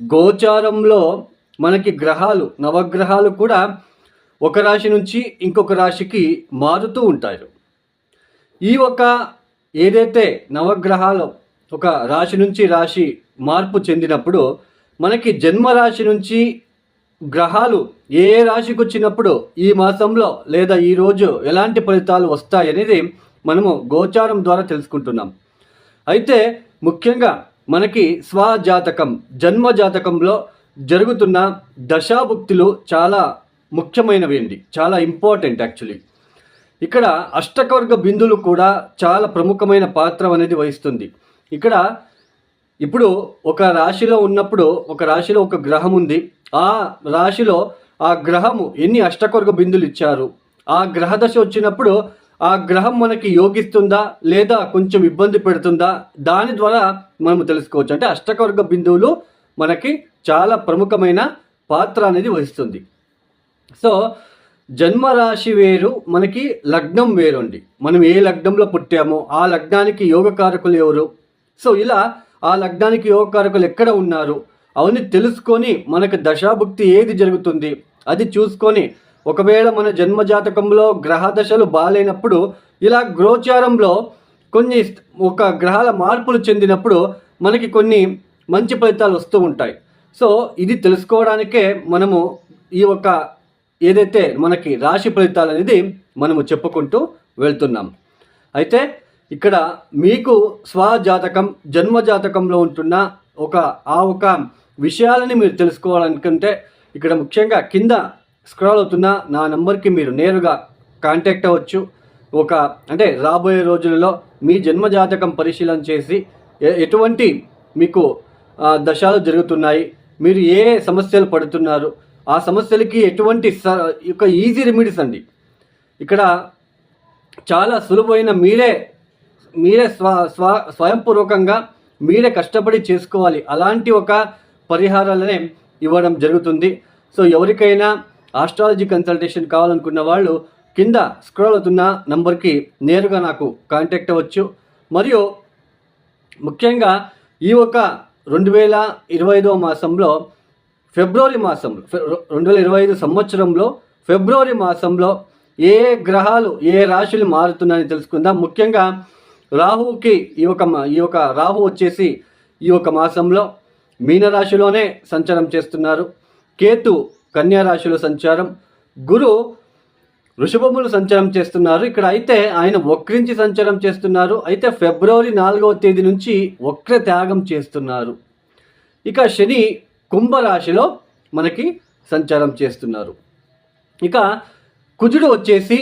గోచారంలో మనకి గ్రహాలు నవగ్రహాలు కూడా ఒక రాశి నుంచి ఇంకొక రాశికి మారుతూ ఉంటారు. ఈ ఒక ఏదైతే నవగ్రహాలు ఒక రాశి నుంచి రాశి మార్పు చెందినప్పుడు మనకి జన్మరాశి నుంచి గ్రహాలు ఏ ఏ రాశికి వచ్చినప్పుడు ఈ మాసంలో లేదా ఈ రోజు ఎలాంటి ఫలితాలు వస్తాయనేది మనము గోచారం ద్వారా తెలుసుకుంటున్నాం. అయితే ముఖ్యంగా మనకి స్వజాతకం జన్మ జాతకంలో జరుగుతున్న దశాభుక్తులు చాలా ముఖ్యమైనవి అండి చాలా ఇంపార్టెంట్ యాక్చువల్లీ. ఇక్కడ అష్టకవర్గ బిందులు కూడా చాలా ప్రముఖమైన పాత్ర అనేది వహిస్తుంది. ఇక్కడ ఇప్పుడు ఒక రాశిలో ఉన్నప్పుడు ఒక రాశిలో ఒక గ్రహం ఉంది. ఆ రాశిలో ఆ గ్రహము ఎన్ని అష్టకవర్గ బిందులు ఇచ్చారు? ఆ గ్రహ దశ వచ్చినప్పుడు ఆ గ్రహం మనకి యోగిస్తుందా లేదా కొంచెం ఇబ్బంది పెడుతుందా? దాని ద్వారా మనము తెలుసుకోవచ్చు. అంటే అష్టకవర్గ బిందువులు మనకి చాలా ప్రముఖమైన పాత్ర అనేది వహిస్తుంది. సో జన్మరాశి వేరు మనకి లగ్నం వేరుండి. మనం ఏ లగ్నంలో పుట్టామో ఆ లగ్నానికి యోగకారకులు ఎవరు? సో ఇలా ఆ లగ్నానికి యోగకారకులు ఎక్కడ ఉన్నారు? అవన్నీ తెలుసుకొని మనకు దశాభుక్తి ఏది జరుగుతుంది? అది చూసుకొని ఒకవేళ మన జన్మ జాతకంలో గ్రహ దశలు బాగాలేనప్పుడు ఇలా గ్రోచారంలో కొన్ని ఒక గ్రహాల మార్పులు చెందినప్పుడు మనకి కొన్ని మంచి ఫలితాలు వస్తూ ఉంటాయి. సో ఇది తెలుసుకోవడానికే మనము ఈ ఒక ఏదైతే మనకి రాశి ఫలితాలు అనేది మనము చెప్పుకుంటూ వెళ్తున్నాం. అయితే ఇక్కడ మీకు స్వజాతకం జన్మ జాతకంలో ఉంటున్న ఒక ఆ ఒక విషయాలని మీరు తెలుసుకోవాలనుకుంటే ఇక్కడ ముఖ్యంగా కింద స్క్రాల్ అవుతున్న నా నెంబర్కి మీరు నేరుగా కాంటాక్ట్ అవ్వచ్చు. ఒక అంటే రాబోయే రోజులలో మీ జన్మ జాతకం పరిశీలన చేసి ఎటువంటి మీకు దశలు దశాలు జరుగుతున్నాయి మీరు ఏ సమస్యలు పడుతున్నారు ఆ సమస్యలకి ఎటువంటి స యొక్క ఈజీ రెమెడీస్ అండి. ఇక్కడ చాలా సులువైన మీరే మీరే స్వ స్వ స్వయంపూర్వకంగా మీరే కష్టపడి చేసుకోవాలి. అలాంటి ఒక పరిహారాలనే ఇవ్వడం జరుగుతుంది. సో ఎవరికైనా ఆస్ట్రాలజీ కన్సల్టేషన్ కావాలనుకున్న వాళ్ళు కింద స్క్రోల్ అవుతున్న నంబర్కి నేరుగా నాకు కాంటాక్ట్ అవ్వచ్చు. మరియు ముఖ్యంగా ఈ ఒక రెండు వేల ఇరవై ఐదవ మాసంలో ఫిబ్రవరి మాసంలో రెండు వేల ఇరవై ఐదు సంవత్సరంలో ఫిబ్రవరి మాసంలో ఏ గ్రహాలు ఏ రాశులు మారుతున్నాయని తెలుసుకుందాం. ముఖ్యంగా రాహువుకి ఈ యొక్క ఈ యొక్క రాహు వచ్చేసి ఈ యొక్క మాసంలో మీనరాశిలోనే సంచారం చేస్తున్నారు. కేతు కన్యా రాశిలో సంచారం గురు వృషభములు సంచారం చేస్తున్నారు. ఇక్కడ అయితే ఆయన వక్రించి సంచారం చేస్తున్నారు. అయితే ఫిబ్రవరి నాలుగవ తేదీ నుంచి వక్ర త్యాగం చేస్తున్నారు. ఇక శని కుంభరాశిలో మనకి సంచారం చేస్తున్నారు. ఇక కుజుడు వచ్చేసి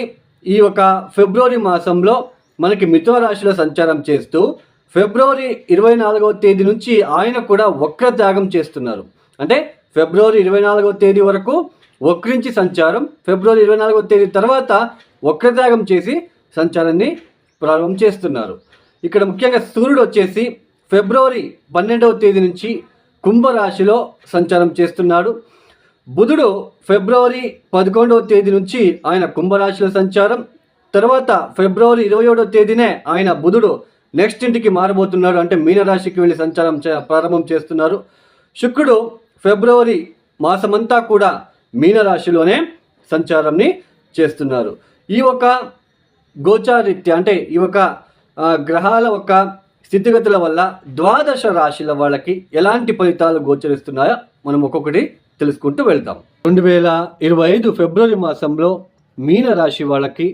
ఈ యొక్క ఫిబ్రవరి మాసంలో మనకి మిథున రాశిలో సంచారం చేస్తూ ఫిబ్రవరి ఇరవై నాలుగవ తేదీ నుంచి ఆయన కూడా వక్ర త్యాగం చేస్తున్నారు. అంటే ఫిబ్రవరి ఇరవై నాలుగవ తేదీ వరకు వక్రించి సంచారం. ఫిబ్రవరి ఇరవై నాలుగవ తేదీ తర్వాత వక్రత్యాగం చేసి సంచారాన్ని ప్రారంభం చేస్తున్నారు. ఇక్కడ ముఖ్యంగా సూర్యుడు వచ్చేసి ఫిబ్రవరి పన్నెండవ తేదీ నుంచి కుంభరాశిలో సంచారం చేస్తున్నాడు. బుధుడు ఫిబ్రవరి పదకొండవ తేదీ నుంచి ఆయన కుంభరాశిలో సంచారం. తర్వాత ఫిబ్రవరి ఇరవై ఏడవ తేదీనే ఆయన బుధుడు నెక్స్ట్ ఇంటికి మారబోతున్నాడు. అంటే మీనరాశికి వెళ్ళి సంచారం చే- ప్రారంభం చేస్తున్నారు. శుక్రుడు ఫిబ్రవరి మాసమంతా కూడా మీనరాశిలోనే సంచారంని చేస్తున్నారు. ఈ ఒక గోచారిత్య అంటే ఈ ఒక గ్రహాల ఒక స్థితిగతుల వల్ల ద్వాదశ రాశుల వాళ్ళకి ఎలాంటి ఫలితాలు గోచరిస్తున్నాయో మనం ఒక్కొక్కటి తెలుసుకుంటూ వెళ్తాం. రెండు వేల ఇరవై ఐదు ఫిబ్రవరి మాసంలో మీన రాశి వాళ్ళకి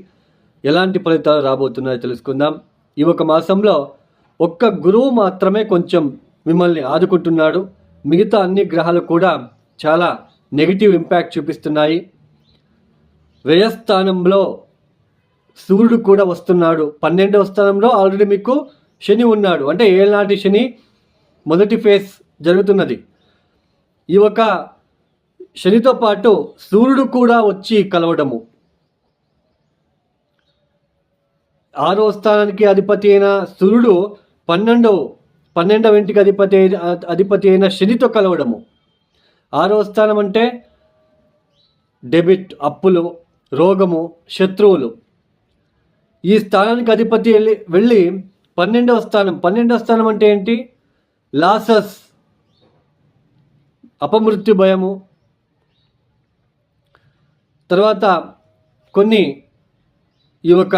ఎలాంటి ఫలితాలు రాబోతున్నాయో తెలుసుకుందాం. ఈ ఒక మాసంలో ఒక్క గురువు మాత్రమే కొంచెం మిమ్మల్ని ఆదుకుంటున్నాడు. మిగతా అన్ని గ్రహాలు కూడా చాలా నెగిటివ్ ఇంపాక్ట్ చూపిస్తున్నాయి. వ్యయస్థానంలో సూర్యుడు కూడా వస్తున్నాడు. పన్నెండవ స్థానంలో ఆల్రెడీ మీకు శని ఉన్నాడు. అంటే ఏనాటి శని మొదటి ఫేజ్ జరుగుతున్నది. ఈ ఒక శనితో పాటు సూర్యుడు కూడా వచ్చి కలవడము. ఆరో స్థానానికి అధిపతి అయిన సూర్యుడు పన్నెండవ పన్నెండవ ఇంటికి అధిపతి అధిపతి అయిన శనితో కలవడము. ఆరో స్థానం అంటే డెబిట్ అప్పులు రోగము శత్రువులు. ఈ స్థానానికి అధిపతి వెళ్ళి వెళ్ళి పన్నెండవ స్థానం పన్నెండవ స్థానం అంటే ఏంటి? లాసస్ అపమృత్యు భయము. తర్వాత కొన్ని ఈ యొక్క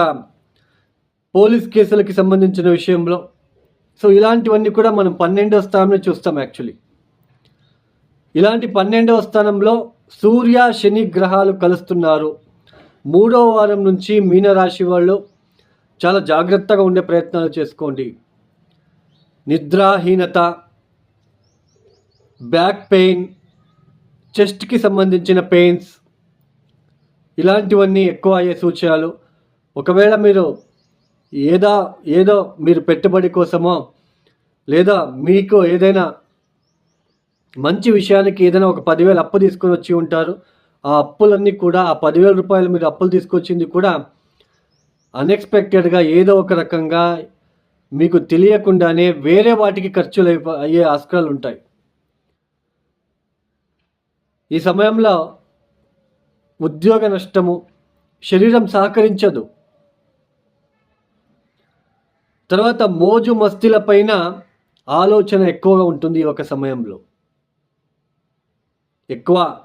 పోలీస్ కేసులకి సంబంధించిన విషయంలో సో ఇలాంటివన్నీ కూడా మనం పన్నెండవ స్థానంలో చూస్తాం యాక్చువల్లీ ఇలాంటి పన్నెండవ స్థానంలో సూర్య శని గ్రహాలు కలుస్తున్నారు. మూడవ వారం నుంచి మీనరాశి వాళ్ళు చాలా జాగ్రత్తగా ఉండే ప్రయత్నాలు చేసుకోండి. నిద్రాహీనత బ్యాక్ పెయిన్ చెస్ట్కి సంబంధించిన పెయిన్స్ ఇలాంటివన్నీ ఎక్కువ అయ్యే సూచనలు. ఒకవేళ మీరు ఏదో ఏదో మీరు పెట్టుబడి కోసమో లేదా మీకు ఏదైనా మంచి విషయానికి ఏదైనా ఒక పదివేలు అప్పు తీసుకొని వచ్చి ఉంటారు ఆ అప్పులన్నీ కూడా ఆ పదివేల రూపాయలు మీరు అప్పులు తీసుకొచ్చింది కూడా అన్ఎక్స్పెక్టెడ్గా ఏదో ఒక రకంగా మీకు తెలియకుండానే వేరే వాటికి ఖర్చులు అయ్యే ఆస్కారాలు ఉంటాయి. ఈ సమయంలో ఉద్యోగ నష్టము శరీరం సహకరించదు. తర్వాత మోజు మస్తీల పైన ఆలోచన ఎక్కువగా ఉంటుంది ఈ ఒక సమయంలో. ఎక్కువ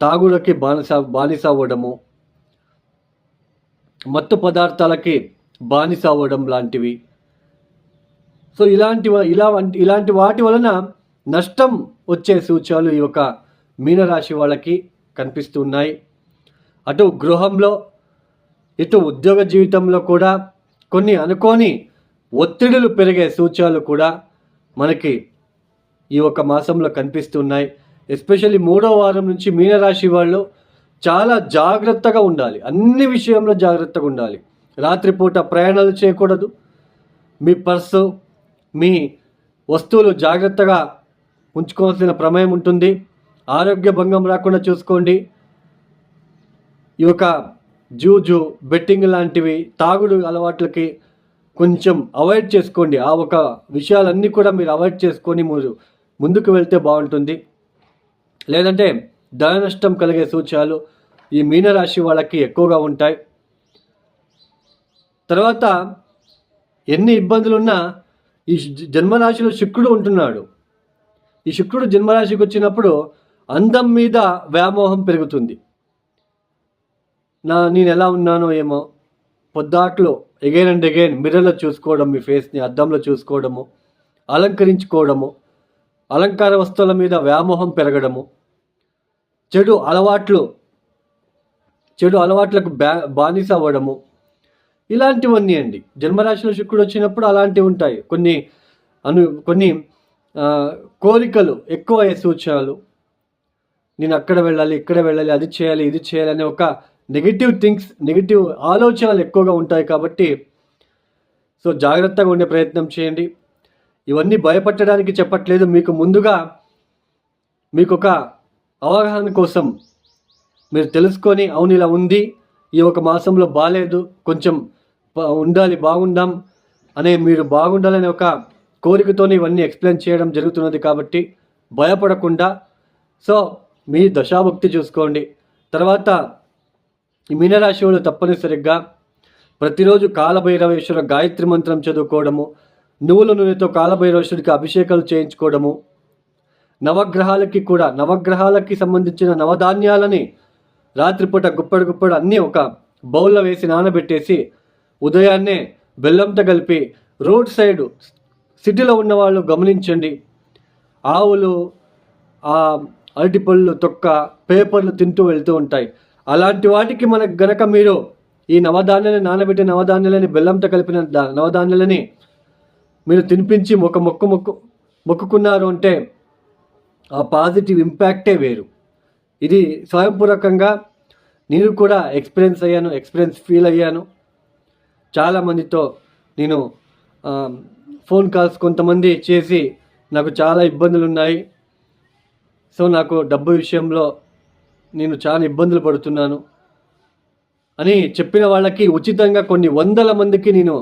తాగుడకి బానిస బానిస అవ్వడము మత్తు పదార్థాలకి బానిస అవ్వడం లాంటివి. సో ఇలాంటి ఇలా ఇలాంటి వాటి వలన నష్టం వచ్చే సూచనలు ఈ యొక్క మీనరాశి వాళ్ళకి కనిపిస్తున్నాయి. అటు గృహంలో ఇటు ఉద్యోగ జీవితంలో కూడా కొన్ని అనుకోని ఒత్తిడులు పెరిగే సూచనలు కూడా మనకి ఈ ఒక మాసంలో కనిపిస్తున్నాయి. ఎస్పెషల్లీ మూడో వారం నుంచి మీనరాశి వాళ్ళు చాలా జాగ్రత్తగా ఉండాలి. అన్ని విషయంలో జాగ్రత్తగా ఉండాలి. రాత్రిపూట ప్రయాణాలు చేయకూడదు. మీ పర్సు మీ వస్తువులు జాగ్రత్తగా ఉంచుకోవాల్సిన ప్రమేయం ఉంటుంది. ఆరోగ్య భంగం రాకుండా చూసుకోండి. ఈ యొక్క జూజు బెట్టింగ్ లాంటివి తాగుడు అలవాట్లకి కొంచెం అవాయిడ్ చేసుకోండి. ఆ ఒక విషయాలన్నీ కూడా మీరు అవాయిడ్ చేసుకొని మీరు ముందుకు వెళ్తే బాగుంటుంది. లేదంటే ధన నష్టం కలిగే సూచనలు ఈ మీనరాశి వాళ్ళకి ఎక్కువగా ఉంటాయి. తర్వాత ఎన్ని ఇబ్బందులున్నా ఈ జన్మరాశిలో శుక్రుడు ఉంటున్నాడు. ఈ శుక్రుడు జన్మరాశికి వచ్చినప్పుడు అందం మీద వ్యామోహం పెరుగుతుంది. నా నేను ఎలా ఉన్నానో ఏమో పొద్దాట్లో ఎగైన్ అండ్ ఎగైన్ మిర్రర్లో చూసుకోవడం మీ ఫేస్ని అద్దంలో చూసుకోవడము అలంకరించుకోవడము అలంకార వస్తువుల మీద వ్యామోహం పెరగడము చెడు అలవాట్లు చెడు అలవాట్లకు బ్యా బానిస అవ్వడము ఇలాంటివన్నీ అండి. జన్మరాశిలో శుక్రుడు వచ్చినప్పుడు అలాంటివి ఉంటాయి. కొన్ని అను కొన్ని కోరికలు ఎక్కువ సూచనలు. నేను అక్కడ వెళ్ళాలి ఇక్కడ వెళ్ళాలి అది చేయాలి ఇది చేయాలి అనే ఒక నెగిటివ్ థింగ్స్ నెగిటివ్ ఆలోచనలు ఎక్కువగా ఉంటాయి కాబట్టి సో జాగ్రత్తగా ఉండే ప్రయత్నం చేయండి. ఇవన్నీ భయపట్టడానికి చెప్పట్లేదు. మీకు ముందుగా మీకు ఒక అవగాహన కోసం మీరు తెలుసుకొని అవును ఇలా ఉంది ఈ ఒక మాసంలో బాగాలేదు కొంచెం ఉండాలి బాగుందాం అనే మీరు బాగుండాలనే ఒక కోరికతోనే ఇవన్నీ ఎక్స్ప్లెయిన్ చేయడం జరుగుతున్నది కాబట్టి భయపడకుండా సో మీ దశాభక్తి చూసుకోండి. తర్వాత ఈ మీనరాశి వాళ్ళు తప్పనిసరిగా ప్రతిరోజు కాలభైరవేశ్వర గాయత్రి మంత్రం చదువుకోవడము నువ్వుల నూనెతో కాలభైరవేశ్వరుడికి అభిషేకాలు చేయించుకోవడము నవగ్రహాలకి కూడా నవగ్రహాలకి సంబంధించిన నవధాన్యాలని రాత్రిపూట గుప్పడు గుప్పడు అన్నీ ఒక బౌల్లో వేసి నానబెట్టేసి ఉదయాన్నే బెల్లంతో కలిపి రోడ్ సైడ్ సిటీలో ఉన్న వాళ్ళు గమనించండి. ఆవులు అరటిపళ్ళు తొక్క పేపర్లు తింటూ వెళ్తూ ఉంటాయి. అలాంటి వాటికి మనకు గనక మీరు ఈ నవధాన్యాలని నానబెట్టిన నవధాన్యాలని బెల్లంతో కలిపిన నవధాన్యాలని మీరు తినిపించి ఒక మొక్కు మొక్కు మొక్కుకున్నారు అంటే ఆ పాజిటివ్ ఇంపాక్టే వేరు. ఇది స్వయంపూర్వకంగా నేను కూడా ఎక్స్పీరియన్స్ అయ్యాను ఎక్స్పీరియన్స్ ఫీల్ అయ్యాను. చాలామందితో నేను ఫోన్ కాల్స్ కొంతమంది చేసి నాకు చాలా ఇబ్బందులు ఉన్నాయి సో నాకు డబ్బు విషయంలో నేను చాలా ఇబ్బందులు పడుతున్నాను అని చెప్పిన వాళ్ళకి ఉచితంగా కొన్ని వందల మందికి నేను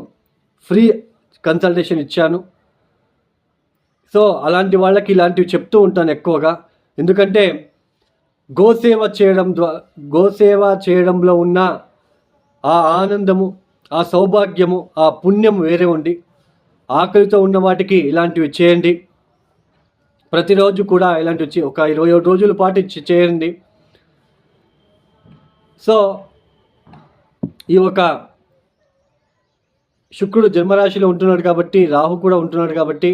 ఫ్రీ కన్సల్టేషన్ ఇచ్చాను. సో అలాంటి వాళ్ళకి ఇలాంటివి చెప్తూ ఉంటాను ఎక్కువగా. ఎందుకంటే గోసేవ చేయడం ద్వారా గోసేవ చేయడంలో ఉన్న ఆ ఆనందము ఆ సౌభాగ్యము ఆ పుణ్యం వేరే ఉండి ఆకలితో ఉన్న వాటికి ఇలాంటివి చేయండి. ప్రతిరోజు కూడా ఇలాంటివి ఒక ఇరవై ఏడు రోజుల పాటు చేయండి. సో ఈ ఒక శుక్రుడు జన్మరాశిలో ఉంటున్నాడు కాబట్టి రాహు కూడా ఉంటున్నాడు కాబట్టి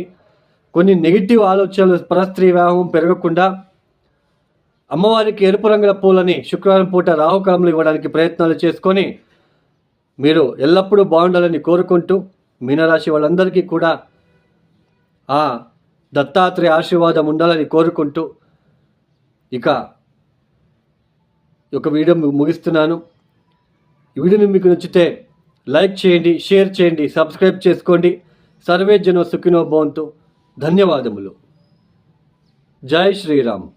కొన్ని నెగిటివ్ ఆలోచనలు పరస్త్రీ వివాహం పెరగకుండా అమ్మవారికి ఎరుపు రంగుల పూలని శుక్రవారం పూట రాహుకాలంలో ఇవ్వడానికి ప్రయత్నాలు చేసుకొని మీరు ఎల్లప్పుడూ బాగుండాలని కోరుకుంటూ మీనరాశి వాళ్ళందరికీ కూడా ఆ దత్తాత్రేయ ఆశీర్వాదం ఉండాలని కోరుకుంటూ ఇక యొక్క వీడియో ముగిస్తున్నాను. ఈ వీడియో మీకు నచ్చితే లైక్ చేయండి షేర్ చేయండి సబ్స్క్రైబ్ చేసుకోండి. సర్వే జనో సుఖినో భవంతు. ధన్యవాదములు. జై శ్రీరామ్.